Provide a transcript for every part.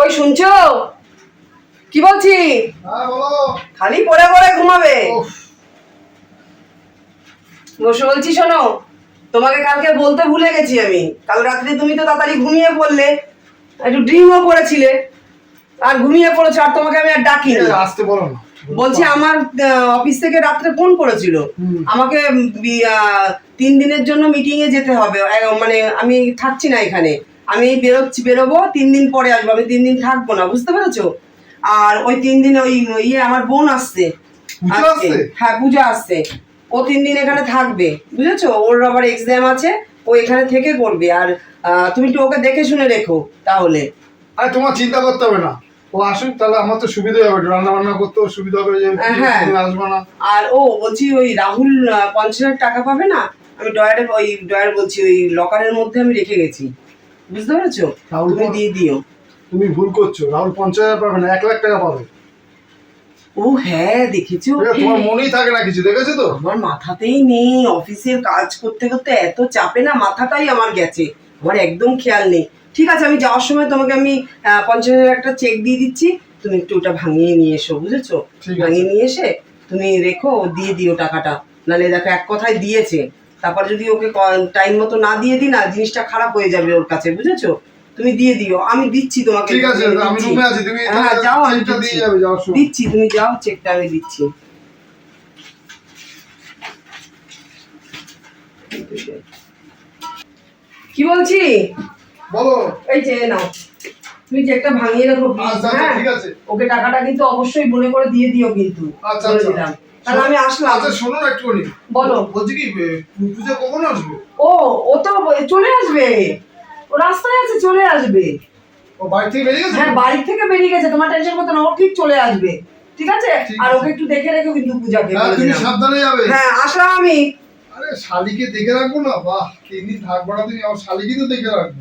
ওই শুনছো? কি বলছি? হ্যাঁ খালি পরে পরে ঘুমাবে। বসে বলছি শোনো তোমাকে কালকে বলতে ভুলে গেছি আমি। কাল রাত্রে তুমি তো তাড়াতাড়ি ঘুমিয়ে পড়লে একটু ড্রিমও করেছিলে। আর ঘুমিয়ে পড়েছো আর তোমাকে আমি আর ঠিক আছে, আসতে বলো না। বলছি আমার অফিস থেকে রাত্রে ফোন করেছিল। আমাকে তিন দিনের জন্য মিটিং এ যেতে হবে। মানে আমি থাকছি না এখানে। আমি বেরোচ্ছি বেরোবো তিন দিন পরে আসব আমি তিন দিন থাকব না বুঝতে পেরেছ? আর ওই তিন দিন ওই ইয়ে আমার বোন আসছে। হ্যাঁ পূজা আসছে। ও তিন দিন এখানে থাকবে বুঝেছ? ওর আবার এক্সাম আছে ও এখানে থেকে করবে। আর তুমি একটু ওকে দেখে শুনে রেখো তাহলে। আরে তোমার চিন্তা করতে হবে না। ও আসুক তাহলে আমার তো সুবিধা হবে রান্না বান্না করতেও সুবিধা হবে যে হ্যাঁ। তুমি আসবে না। আর ও বলছি ওই রাহুল পঞ্চাশ হাজার টাকা পাবে না? আমি ডয়ারে ওই ডয়ার বলছি ওই লকারের মধ্যে আমি রেখে গেছি। বুঝতে পেরেছ? রাহুল তুমি দিয়ে দিও। তুমি ভুল করছ। রাহুল পঞ্চাশ হাজার পাবে না এক লাখ টাকা পাবে। ও হ্যাঁ দেখেছ? তোমার মনেই থাকে না কিছু দেখেছ তো? আমার মাথাতেই নেই অফিসের কাজ করতে করতে এত চাপে না মাথাটাই আমার গেছে। আমার একদম খেয়াল নেই। ঠিক আছে আমি যাওয়ার সময় তোমাকে আমি পঞ্চাশ হাজার একটা চেক দিয়ে দিচ্ছি। তুমি একটু ওটা ভাঙিয়ে নিয়ে এসো বুঝেছ? ভাঙিয়ে নিয়ে এসে তুমি রেখো দিয়ে দিও টাকাটা। নাহলে দেখো এক কথায় দিয়েছে। তারপর যদি ওকে টাইম মতো না দিয়ে দিই না জিনিসটা খারাপ হয়ে যাবে ওর কাছে বুঝেছ? তুমি দিয়ে দিও আমি দিচ্ছি তোমাকে। ঠিক আছে আমি রুমে আছি তুমি হ্যাঁ যাও আমি দিচ্ছি। দিয়ে যাবে সময়। দিচ্ছি তুমি যাও চেকটা আমি দিচ্ছি। কি বলছি? বলো। এই যে নাও। তুমি চেকটা ভাঙিয়ে রাখো please, আচ্ছা আচ্ছা হ্যাঁ? ঠিক আছে। ওকে টাকাটা কিন্তু অবশ্যই মনে করে দিয়ে দিও কিন্তু। আচ্ছা আচ্ছা। তাহলে আমি আসলাম। আচ্ছা শোনো না একটুখানি। বলো। বলছি কি পূজা কখন আসবে? ও ও তো চলে আসবে। ও রাস্তায় আছে চলে আসবে। ও বাড়ি থেকে বেরিয়ে গেছে? হ্যাঁ বাড়ি থেকে বেরিয়ে গেছে তোমার টেনশন করতে না ও ঠিক চলে আসবে। ঠিক আছে? আর ওকে একটু দেখে রেখো কিন্তু পূজাকে তুমি সাবধানে যাবে। হ্যাঁ আসলাম আমি। আরে শালিকে দেখে রাখব না? বাহ তিন দিন থাকব না তুমি আমার শালিকে তো দেখে রাখব।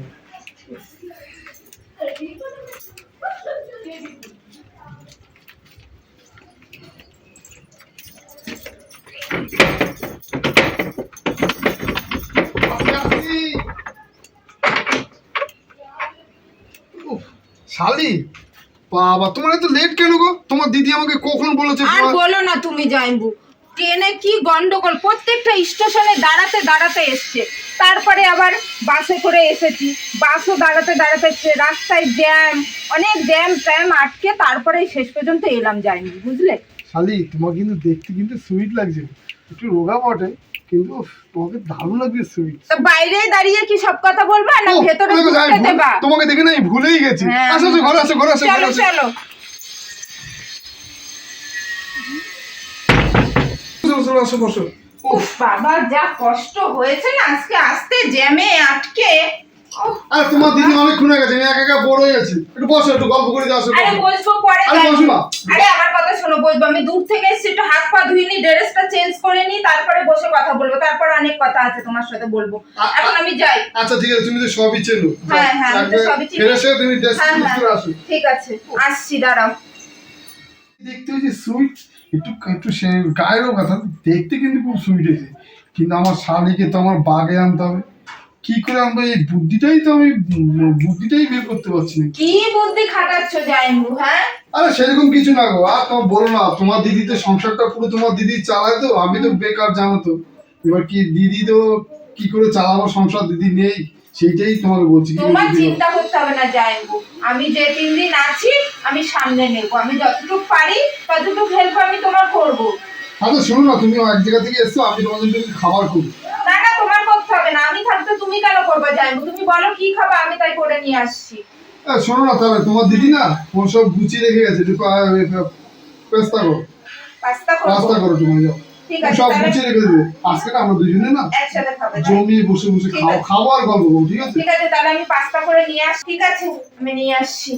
শালি বাবা তোমার এত লেট কেন গো? তোমার দিদি আমাকে কখন বলেছে আর বলো না তুমি জাইম্বু। ট্রেনে কি গন্ডগোল? প্রত্যেকটা স্টেশনে দাঁড়াতে দাঁড়াতে এসছে। তারপরে আবার বাসে করে এসেছি। বাসও দাঁড়াতে দাঁড়াতে এসছে। রাস্তায় জ্যাম অনেক জ্যাম ট্যাম আটকে তারপরে শেষ পর্যন্ত এলাম যাইনি বুঝলে? শালি তোমার কিন্তু দেখতে কিন্তু সুইট লাগছে। একটু রোগা বটে কিন্তু তোমাকে দারুণ লাগছে সুইট বাইরে দাঁড়িয়ে কি সব কথা বলবা না ভেতরে দেবা? তোমাকে দেখে না আমি ভুলেই গেছি। হ্যাঁ। আসো আসো ঘরে আসো ঘরে আসো চলো চলো বসো, আসো বসো। উফ বাবা যা কষ্ট হয়েছে না আজকে আসতে জ্যামে আটকে। আর তোমার দিদি অনেকক্ষণ হয়ে গেছে আমি একা একা বড় হয়ে গেছি একটু বসো একটু গল্প করে আরে বসবো পরে আরে বসো না। আরে আমার কথা শোনো বসবো। আমি দূর থেকে এসেছি একটু হাত পা ধুইনি ড্রেসটা চেঞ্জ করে নি তারপরে বসে কথা বলব। তারপর অনেক কথা আছে তোমার সাথে বলব। এখন আমি যাই। আচ্ছা ঠিক আছে তুমি তো সবই চেনো। হ্যাঁ, হ্যাঁ, আমি তো সবই চিনি। তুমি ড্রেস হ্যাঁ চেঞ্জ করে হ্যাঁ আসো। ঠিক আছে আসছি দাঁড়াও। দেখতে হয়েছে সুইট একটু একটু সে গায়েরও কথা দেখতে কিন্তু খুব সুইট হয়েছে। কিন্তু আমার শালিকে তো আমার বাগে আনতে হবে। কি করে আনব এই বুদ্ধিটাই তো আমি বুদ্ধিটাই বের করতে পারছি না। কি বুদ্ধি খাটাচ্ছ জাইম্বু হ্যাঁ? আরে সেরকম কিছু না গো আর তোমার বলো না তোমার দিদি তো সংসারটা পুরো তোমার দিদি চালায় তো আমি তো বেকার জানো তো। এবার কি দিদি তো কি করে চালাবো সংসার দিদি নেই সেইটাই তোমাকে বলছি। তোমার চিন্তা করতে হবে না জাইম্বু আমি যে তিন দিন আছি আমি সামনে নেব। আমি যতটুকু পারি ততটুকু হেল্প আমি তোমার করব। আচ্ছা শোনো না তুমি এক জায়গা থেকে এসছো আমি তোমাদের জন্য খাবার করি না না তোমার করতে হবে না। আমি থাকতে তুমি কেন করবে জাইম্বু তুমি বলো কি খাবে আমি তাই করে নিয়ে আসছি। শোনো না তাহলে তোমার দিদি না ওর সব গুছিয়ে রেখে গেছে। একটু পা- পেস্তা করো। পাস্তা করো তুমি যাও। ঠিক আছে সব গুছিয়ে রেখে দেবে। আজকে না আমরা দুজনে না জমিয়ে বসে বসে খাও। খাব আর গল্প করব ঠিক আছে? ঠিক আছে তাহলে আমি পাস্তা করে নিয়ে আস ঠিক আছে আমি নিয়ে আসছি।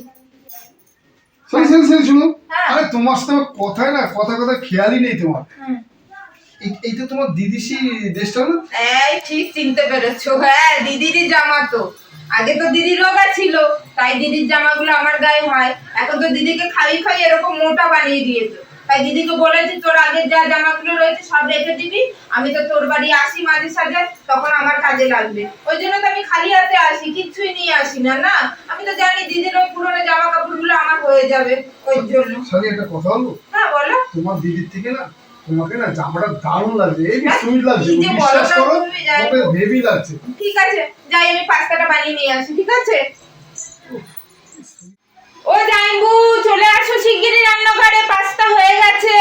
শোনো শোনো শোনো শোনো। হ্যাঁ। আরে তোমার সাথে কথাই না কথা কথা খেয়ালই নেই তোমার। এইটা তোমার দিদিসি না এই ঠিক চিনতে পেরেছ। হ্যাঁ দিদিরই জামা তো। আগে তো দিদি রোগা ছিল তাই দিদির জামাগুলো আমার গায়ে হয়। এখন তো দিদিকে খাই খাই এরকম মোটা বানিয়ে দিয়েছ। তাই দিদিকে বলেছি তোর আগের যা জামাগুলো রয়েছে সব রেখে দিবি। আমি তো তোর বাড়ি আসি মাঝে সাঝে তখন আমার কাজে লাগবে। ওই জন্য তো আমি খালি হাতে আসি কিচ্ছুই নিয়ে আসি না না? আমি তো জানি দিদির ওই পুরোনো জামা কাপড়গুলো আমার হয়ে যাবে ওই জন্য। শালি একটা কথা বলব? হ্যাঁ বলো। তোমার দিদির থেকে না তোমাকে না জামাটা দারুণ লাগছে। এই হ্যাঁ, সুইট লাগছে যে বিশ্বাস করো তোমাকে হেভি লাগছে। ঠিক আছে যাই আমি পাস্তাটা বানিয়ে নিয়ে আসি ঠিক আছে? ও জাইবু চলে আসো শিগগিরই রান্নাঘরে পাস্তা হয়ে গেছে।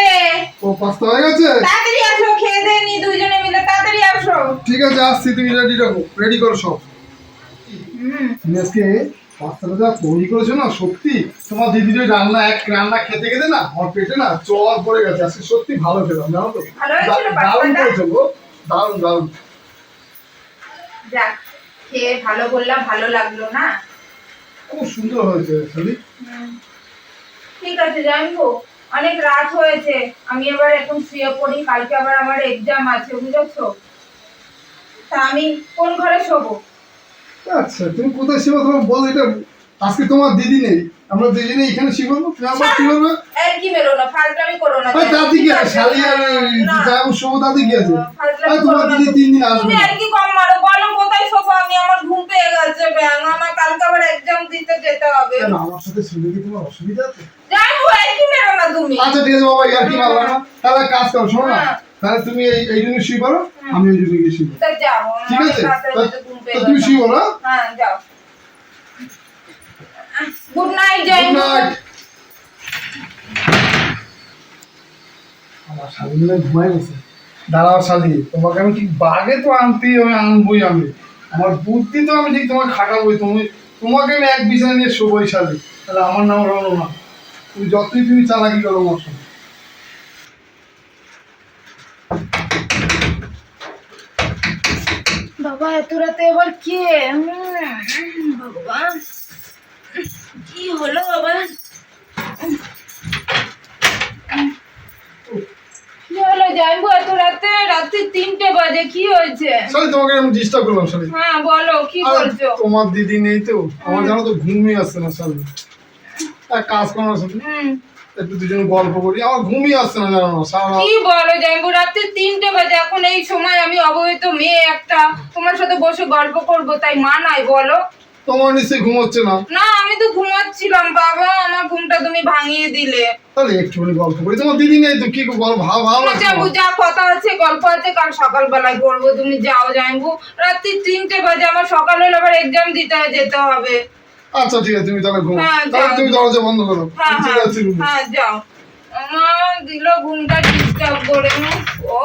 ও পাস্তা হয়ে গেছে? তাড়াতাড়ি আসো খেয়ে দিয়ে নি দুইজনে মিলে তাড়াতাড়ি আসো। ঠিক আছে আসছি তুমি রেডি রাখো রেডি করো সব। তুমি আজকে পাস্তাটা যা তৈরি করেছ না সত্যি? তোমার দিদির ওই রান্না এক রান্না খেতে খেতে না আমার পেটে না জ্বর পড়ে গেছে। আজকে সত্যি ভালো খেলাম জানো তো? দারুণ করেছ গো। দারুণ দারুণ। যাক খেয়ে ভালো বললাম ভালো লাগল না? খুব সুন্দর হয়েছে ঠিক আছে জানব। অনেক রাত হয়েছে। আমি এবার এখন শুয়ে পড়ি কালকে আবার আমার এক্সাম আছে বুঝেছ? তা আমি কোন ঘরে শোবো? আচ্ছা তুমি কোথায় শিখো? তোমার বলো এটা আজকে তোমার দিদি নেই। আমরা দুজনে এখানে শিখব তুমি আবার কি করবে এই কি না ফাজলামি করো না দাদি কি আছে শালি আর না। যাব দাদি কি আছে আর তোমার দিদি তিন দিন আসবে। তুমি আর কি কম মারো? বলো কোথায় শোবো আমি আমার ঘুম পেয়ে গেছে ব্যাং আমার কালকে আবার এক্সাম দিতে যেতে হবে। কেন আমার সাথে শুনে কি তোমার অসুবিধা আছে? আর কি মেরো না তুমি? আচ্ছা ঠিক আছে বাবা ইয়ার কি মারলাম না? তাহলে কাজ করো শোনো না। হ্যাঁ। তাহলে তুমি এই এই জন্য শুয়ে পড়ো আমি ওই জন্য গিয়ে শুয়ে ঠিক আছে? তা- তুমি শুয়ে পড়ো। হ্যাঁ যাও। গুড নাইট গুড নাইট আমার মিলে ঘুমাই গেছে। দাঁড়াও শালি তোমাকে আমি ঠিক বাগে তো আনতেই আমি আনবই আমি। আমার বুদ্ধি তো আমি ঠিক তোমাকে খাটাবোই। তুমি তোমাকে আমি এক বিছানা নিয়ে শোবই শালি। তাহলে আমার নাম রলো না তুমি যতই তুমি চালাকি করো আমার বাবা এত রাতে আবার কে? কি হলো বাবা? কি হলো জানব এত রাতে? তিনটে বাজে কি হয়েছে? তোমাকে আমি ডিস্টার্ব করলাম শালি। হ্যাঁ বলো কি বলছো? তোমার দিদি নেই তো। আমার জানো তো ঘুমই আসছে না কাজ করো না হুম। একটু দুজনে গল্প করি। আমার ঘুমই আসছে না জানো কি বলো জানব রাত্রি তিনটে বাজে। এখন এই সময় আমি অবহিত মেয়ে একটা। তোমার সাথে বসে গল্প করব তাই মা নাই বলো। তোমার নিশ্চয়ই ঘুম হচ্ছে না? না আমি তো ঘুমাচ্ছিলাম বাবা আমার ঘুমটা তুমি ভাঙিয়ে দিলে। তাহলে একটুখানি গল্প করি। তোমার দিদি নেই তো কি গল্প ভাব ভাব যাব যা কথা আছে গল্প আছে কাল সকালবেলায় করব। তুমি যাও জানব রাত্রি তিনটে বাজে আমার সকাল হলে আবার এক্সাম দিতে যেতে হবে। আচ্ছা ঠিক আছে তুমি তাহলে ঘুমো হ্যাঁ, তাহলে তুমি দরজা বন্ধ করো। হ্যাঁ হ্যাঁ যাচ্ছি রুমে হ্যাঁ যাও। দিল ঘুমটা ডিস্টার্ব করে ও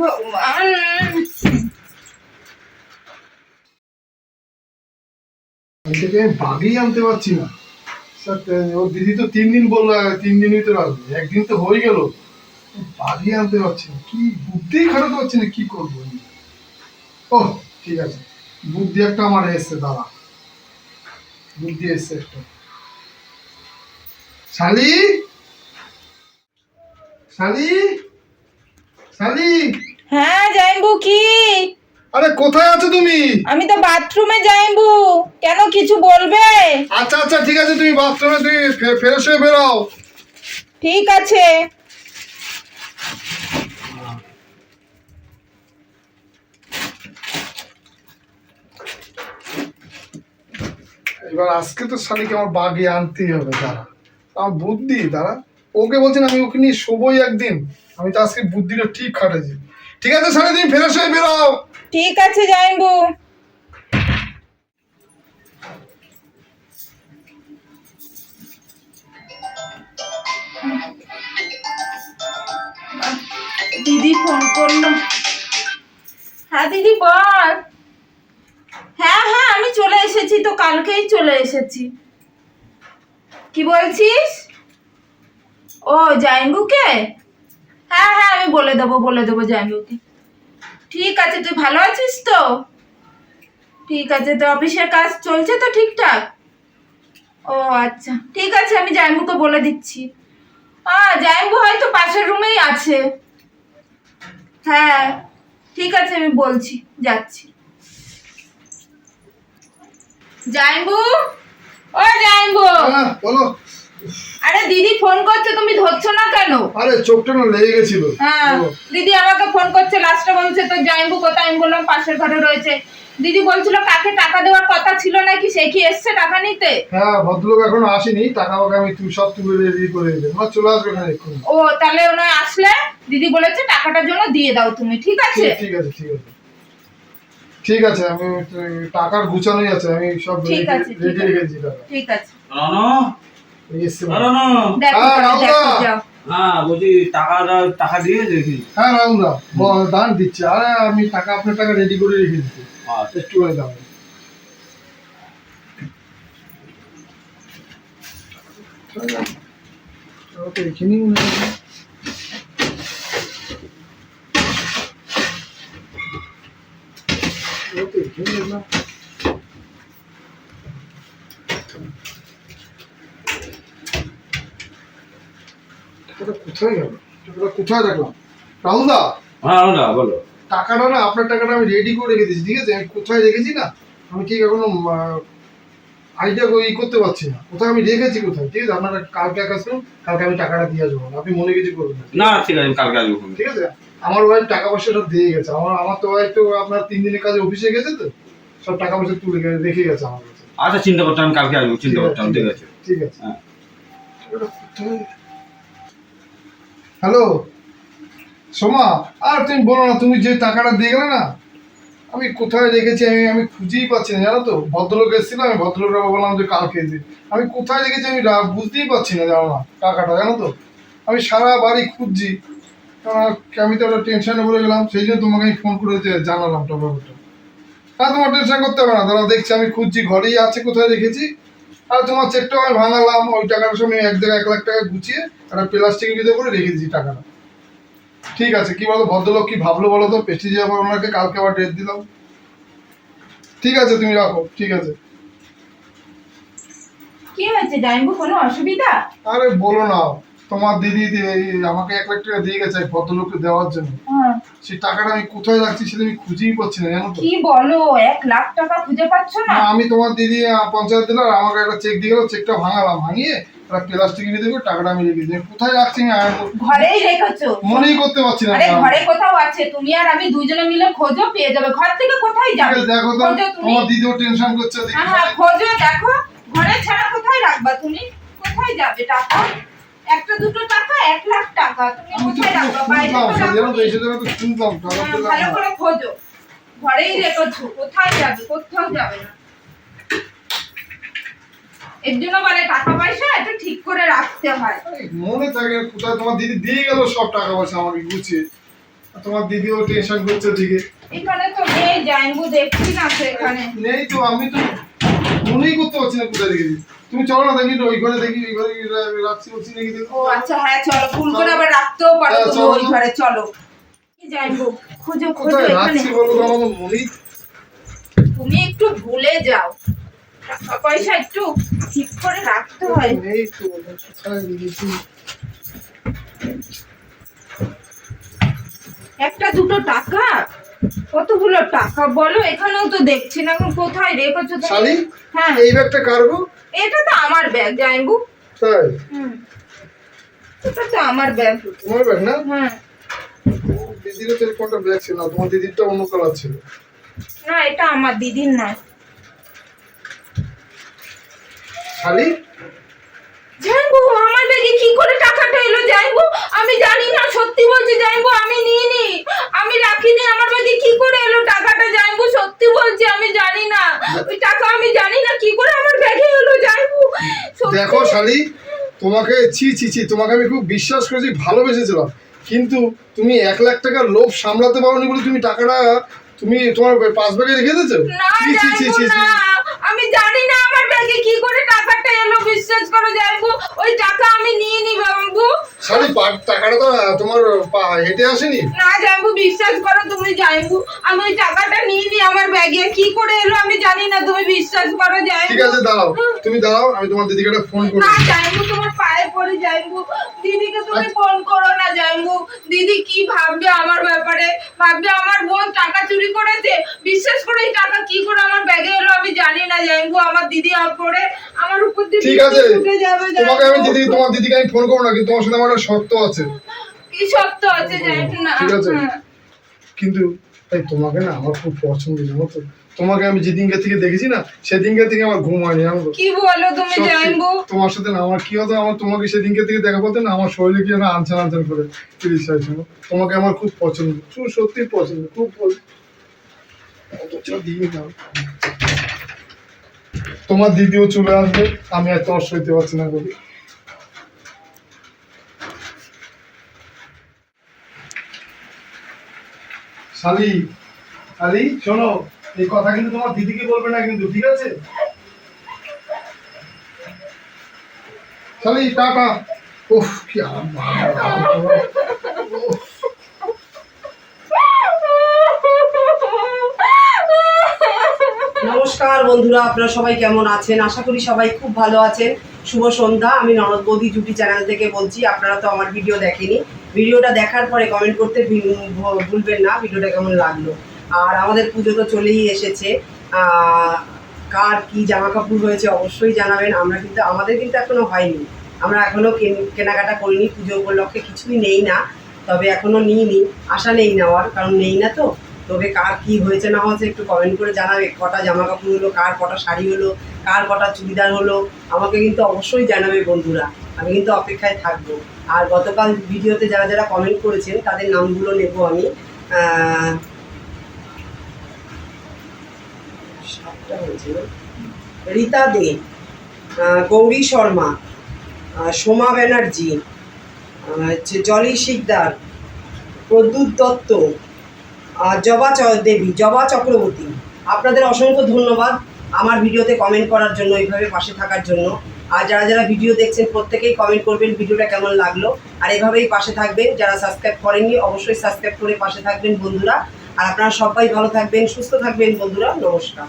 ভগবান। আমি বাগেই আনতে পারছি না। সাথে ওর দিদি তো তিন দিন বলল তিন দিনই তো রাখবে একদিন তো হয়ে গেল। বাগিয়ে আনতে পারছি না। কি বুদ্ধি খারাপ পারছি না? কি করব? ও ঠিক আছে। বুদ্ধি একটা আমার এসছে দাঁড়া। বুদ্ধি এসছে একটা। শালি! শালি! শালি! হ্যাঁ জানবু কি? আরে কোথায় আছো তুমি? আমি তো বাথরুমে যাইবু কেন কিছু বলবে? আচ্ছা আচ্ছা ঠিক আছে তুমি বাথরুমে তুমি ফ্রেশ হয়ে বেরাও। ঠিক আছে। এবার আজকে তো শালিকে আমার বাগে আনতেই হবে দাঁড়া। আমার বুদ্ধি দাঁড়া। ওকে বলছেন আমি ওকে নিয়ে শোবই একদিন। আমি তো আজকে বুদ্ধিটা ঠিক খাটেছি ঠিক আছে শালি তুমি ফ্রেশ হয়ে বেরাও। ঠিক আছে জানবু দিদি ফোন করল। হ্যাঁ দিদি বল। হ্যাঁ হ্যাঁ আমি চলে এসেছি তো, কালকেই চলে এসেছি। কি বলছিস? ও জাইনবুকে হ্যাঁ হ্যাঁ আমি বলে দেবো বলে দেবো জাইনবুকে ঠিক আছে, তুই ভালো আছিস তো? ঠিক আছে, তো অফিসের কাজ চলছে তো ঠিকঠাক? ও আচ্ছা ঠিক আছে, আমি জাইম্বুকে বলে দিচ্ছি। হ্যাঁ জাইম্বু হয়তো পাশের রুমেই আছে। হ্যাঁ ঠিক আছে, আমি বলছি, যাচ্ছি। জাইম্বু? ও জাইম্বু। হ্যাঁ বলো। আরে দিদি ফোন করছে তুমি ধরছো না কেন? আরে চোখটা না লেগে গেছিল। হ্যাঁ দিদি আমাকে ফোন করছে লাস্টে বলছে তো জাইম্বু কোথায়? আমি বললাম পাশের ঘরে রয়েছে। দিদি বলছিল কাকে টাকা দেওয়ার কথা ছিল নাকি? সে কি এসছে টাকা নিতে? হ্যাঁ ভদ্রলোক এখনও আসেনি টাকা ফাকা আমি তুই সব তুলে রেডি করে রেখে ওরা চলে আসবে এক্ষুনি। ও তাহলে ওনার আসলে? দিদি বলেছে টাকাটার জন্য দিয়ে দাও তুমি ঠিক আছে? ঠিক আছে ঠিক আছে। ঠিক আছে আমি টাকার গুছানোই আছে আমি সব রেডি। রেখেছি টাকা ঠিক আছে। হ্যাঁ, হ্যাঁ হ্যাঁ দান দিচ্ছি। আরে আমি টাকা আপনার টাকা রেডি করে রেখে দিচ্ছি। আচ্ছা। একটু করে দাও এখানেই মনে হয়। টাকা তো এখানেই দেখলাম। টাকাটা কোথায় গেল টাকাটা কোথায় রাখলাম রাহুলদা হ্যাঁ রানো বলো। টাকাটা না আপনার টাকাটা আমি রেডি করে রেখে দিয়েছি ঠিক আছে? আমি কোথায় রেখেছি না? আমি ঠিক এখনও আইডিয়া ই করতে পারছি না। কোথায় আমি রেখেছি কোথায়? ঠিক আছে আপনারা কালকে আসবেন কালকে আমি টাকাটা দিয়ে আসব। আপনি মনে কিছু করবেন না। না ঠিক আছে কালকে আসব ঠিক আছে? আমার ওয়াইফ টাকা পয়সাটা দিয়ে গেছে। আমার আমার তো ওয়াইফ তো আপনার তিন দিনের কাজে অফিসে গেছে তো সব টাকা পয়সা তুলে গে- রেখে গেছে আমার কাছে। আচ্ছা চিন্তা করতে আমি কালকে আসব চিন্তা করতাম ঠিক আছে। ঠিক আছে। হ্যাঁ। হ্যালো সোমা, আর তুমি বলো না, তুমি যে টাকাটা দিয়ে গেলে না, আমি কোথায় রেখেছি, আমি আমি খুঁজেই পাচ্ছি না, জানো তো? ভদ্রলোক এসেছিল, আমি ভদ্রলোকরা বললাম যে কালকে দিই আমি কোথায় রেখেছি আমি বুঝতেই পারছি না, জানো না, টাকাটা, জানো তো? আমি সারা বাড়ি খুঁজছি আমি তো একটা টেনশনে পড়ে গেলাম, সেই জন্য তোমাকে আমি ফোন করে জানালাম তো ব্যাপারটা। না, তোমার টেনশন করতে হবে না দাঁড়াও দেখছি, আমি খুঁজছি, ঘরেই আছে, কোথায় রেখেছি। আর তোমার চেকটাও আমি ভাঙালাম, ওই টাকাটার সঙ্গে এক জায়গায় এক লাখ টাকা গুছিয়ে একটা প্লাস্টিকের ভিতরে করে রেখে দিয়েছি টাকাটা। ঠিক আছে কি বলো ভদ্রলোক কি ভাবলো বলো তো? পেস্টিজ আবার ওনাকে কালকে আবার ডেট দিলাম। ঠিক আছে তুমি রাখো ঠিক আছে। কি হয়েছে জাইম্বু কোনো অসুবিধা? আরে বলো না তোমার দিদি আমাকে এক লাখ টাকা দিয়ে গেছে ভদ্রলোককে দেওয়ার জন্য। হ্যাঁ। সেই টাকাটা আমি কোথায় রাখছি সেটা আমি খুঁজেই পাচ্ছি না জানো কি বলো এক লাখ টাকা খুঁজে পাচ্ছ না, আমি তোমার দিদি পঞ্চায়েত দিলাম আমাকে একটা চেক দিয়ে গেলো চেকটা ভাঙালাম ভাঙিয়ে টাকাটা আমি রেখে কোথায় রাখছি আমি ঘরেই রেখেছো? মনেই করতে পারছি না আরে ঘরে কোথাও আছে তুমি আর আমি দুজনে মিলে খোঁজো পেয়ে যাবে। ঘর থেকে কোথায় যাবে? দেখো তো তোমার দিদিও টেনশন করছে। হ্যাঁ হ্যাঁ খোঁজো দেখো। ঘরে ছাড়া কোথায় রাখবা তুমি? কোথায় যাবে টাকা? একটা দুটো টাকা এক লাখ টাকা। তুমি কোথায় রাখবা? বাইরে হ্যাঁ, ভালো করে খোঁজো। ঘরেই রেখেছো কোথায় যাবে কোথাও যাবে না। এর জন্য বলে টাকা পয়সা একটু ঠিক করে রাখতে হয়। মনে থাকে কোথায় তোমার দিদি দিয়ে গেল সব টাকা পয়সা আমাকে গুছিয়ে। তোমার দিদিও টেনশন করছে দিকে এখানে তো নেই জাইম্বু দেখছি না নেই তো আমি তো মনেই করতে পারছি না কোথায় রেখেছি তুমি চলো না দেখি ওই ঘরে দেখি ওই ঘরে রাখছি বলছি নাকি দেখি। ও আচ্ছা হ্যাঁ চলো ফুল করে আবার রাখতেও পারো হ্যাঁ, তুমি। ওই ঘরে চলো। কি জাইম্বু খুঁজো খুঁজো এখানে। রাখছি বলো তো আমার মনেই। তুমি একটু ভুলে যাও। পয়সা একটু ঠিক করে রাখতে হয়। একটা দুটো টাকা? কতগুলো টাকা? বলো এখানেও তো দেখছি না এখন কোথায় রেখেছো? শালি হ্যাঁ। এই ব্যাগটা কারবো এটা তো আমার ব্যাগ জাইম্বু তাই? হুম। এটা তো আমার ব্যাগ। তোমার ব্যাগ না? হ্যাঁ। দিদিরও তো একটা ব্যাগ ছিল না তোমার দিদিরটা অন্য কালার ছিল। না এটা আমার দিদির নয় শালি? জানব আমার ব্যাগে কি করে টাকাটা এলো? জানব আমি জানি না সত্যি বলছি জানব আমি নিইনি। আমি রাখিনি আমার ব্যাগে কি করে এলো টাকাটা? জানব সত্যি বলছি আমি জানি না। ওই টাকা আমি জানি না কি করে আমার ব্যাগে এলো? জানব দেখো শালি তোমাকে ছি ছি ছি তোমাকে আমি খুব বিশ্বাস করেছি ভালোবেসেছিলাম। কিন্তু তুমি এক লাখ টাকার লোভ সামলাতে পারোনি বলে তুমি টাকাটা তুমি তোমার পাঁচ ব্যাগে রেখে দিয়েছ? না ছি ছি ছি ছি। না। আমি জানি না আমার ব্যাগে কি করে টাকাটা এলো, বিশ্বাস করো জানব ওই টাকা আমি নিয়ে নিইনি বাবু শালি টাকাটা তো তোমার হেঁটে আসেনি? না জানব বিশ্বাস করো তুমি জানব আমি ওই টাকাটা নিইনি আমার ব্যাগে। কি করে এলো আমি জানি না তুমি বিশ্বাস করো ঠিক আছে দাঁড়াও। তুমি দাঁড়াও আমি তোমার দিদিকে একটা ফোন করব না জানব তোমার পায়ে পড়ে জানব দিদিকে তুমি আচ্ছা। ফোন করো না জানব দিদি কি ভাববে আমার ব্যাপারে? ভাববে আমার বোন টাকা চুরি করেছে। বিশ্বাস করে এই টাকা কি করে আমার ব্যাগে এলো আমি জানি না জানব আমার দিদি পরে আমার উপর দিয়ে ঠিক আছে। যাবে তোমাকে আমি দিদি তোমার দিদিকে আমি ফোন করব না কিন্তু তোমার সাথে আমার একটা শর্ত আছে। কি সত্য আছে জানি না। ঠিক আছে। হ্যাঁ। কিন্তু তোমাকে না আমার খুব পছন্দ জানো তো। তোমাকে আমি যেদিনকে থেকে দেখেছি না সেদিনকে থেকে আমার ঘুম হয়নি জানো তো। কি বলো তুমি জানব। তোমার সাথে না আমার কি হতো আমার তোমাকে সেদিনকে থেকে দেখা বলতে না আমার শরীরে কি যেন আনচান আনচান করে প্লিজ চাইছিল তোমাকে আমার খুব পছন্দ খুব সত্যি পছন্দ খুব তোমার দিদিও চলে আসবে আমি আর তোমার সইতে পারছি না বলি শালি শালি, শোনো, এই কথা কিন্তু তোমার দিদিকে বলবে না কিন্তু, ঠিক আছে? শালি, টাটা। উফ, কি নমস্কার বন্ধুরা, আপনারা সবাই কেমন আছেন? আশা করি সবাই খুব ভালো আছেন। শুভ সন্ধ্যা, আমি নরদ বৌদি জুটি চ্যানেল থেকে বলছি, আপনারা তো আমার ভিডিও দেখেনি। ভিডিওটা দেখার পরে কমেন্ট করতে ভুলবেন না, ভিডিওটা কেমন লাগল? আর আমাদের পুজো তো চলেই এসেছে। কার কি জামা কাপড় হয়েছে অবশ্যই জানাবেন। আমরা কিন্তু, আমাদের কিন্তু এখনও হয়নি। আমরা এখনও কেন- কেনাকাটা করিনি, পুজো উপলক্ষে কিছুই নেই না। তবে এখনও নিইনি। আশা নেই নেওয়ার, কারণ নেই না তো। তবে কার কি হয়েছে না হয়েছে একটু কমেন্ট করে জানাবে। কটা জামা কাপড় হলো, কার কটা শাড়ি হলো, কার কটা চুড়িদার হলো, আমাকে কিন্তু অবশ্যই জানাবে বন্ধুরা। আমি কিন্তু অপেক্ষায় থাকব। আর গতকাল ভিডিওতে যারা যারা কমেন্ট করেছেন তাদের নামগুলো নেব আমি। রীতা দে গৌরী শর্মা সোমা ব্যানার্জি হচ্ছে জলি শিকদার, প্রদ্যুৎ দত্ত জবা দেবী, জবা চক্রবর্তী। আপনাদের অসংখ্য ধন্যবাদ আমার ভিডিওতে কমেন্ট করার জন্য, এইভাবে পাশে থাকার জন্য। আর যারা যারা ভিডিও দেখছেন, প্রত্যেকেই কমেন্ট করবেন ভিডিওটা কেমন লাগল। আর এভাবেই পাশে থাকবেন। যারা সাবস্ক্রাইব করেননি, অবশ্যই সাবস্ক্রাইব করে পাশে থাকবেন বন্ধুরা। আর আপনারা সবাই ভালো থাকবেন, সুস্থ থাকবেন বন্ধুরা। নমস্কার।